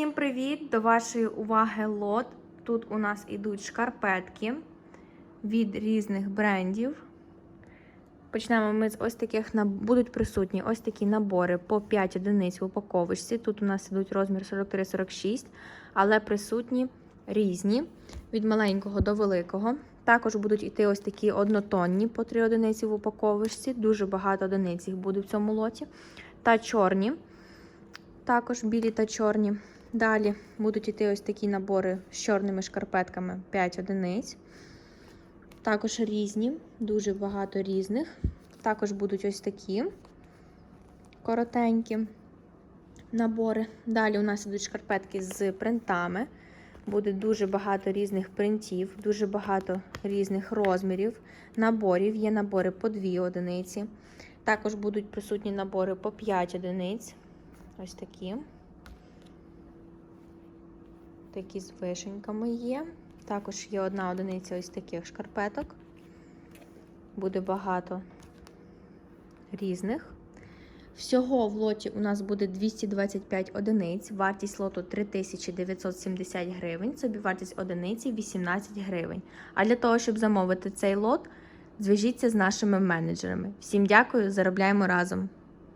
Всім привіт! До вашої уваги лот. Тут у нас ідуть шкарпетки від різних брендів. Почнемо ми з ось таких будуть присутні ось такі набори по 5 одиниць в упаковочці. Тут у нас ідуть розмір 43-46, але присутні різні від маленького до великого. Також будуть іти ось такі однотонні по 3 одиниці в упаковочці. Дуже багато одиниць їх буде в цьому лоті. Та чорні, також білі та чорні. Далі будуть іти ось такі набори з чорними шкарпетками 5 одиниць. Також різні, дуже багато різних. Також будуть ось такі коротенькі набори. Далі у нас ідуть шкарпетки з принтами. Буде дуже багато різних принтів, дуже багато різних розмірів, наборів. Є набори по 2 одиниці. Також будуть присутні набори по 5 одиниць. Ось такі. Такі з вишеньками є. Також є одна одиниця ось таких шкарпеток. Буде багато різних. Всього в лоті у нас буде 225 одиниць. Вартість лоту 3970 гривень. Собівартість одиниці 18 гривень. А для того, щоб замовити цей лот, зв'яжіться з нашими менеджерами. Всім дякую, заробляємо разом!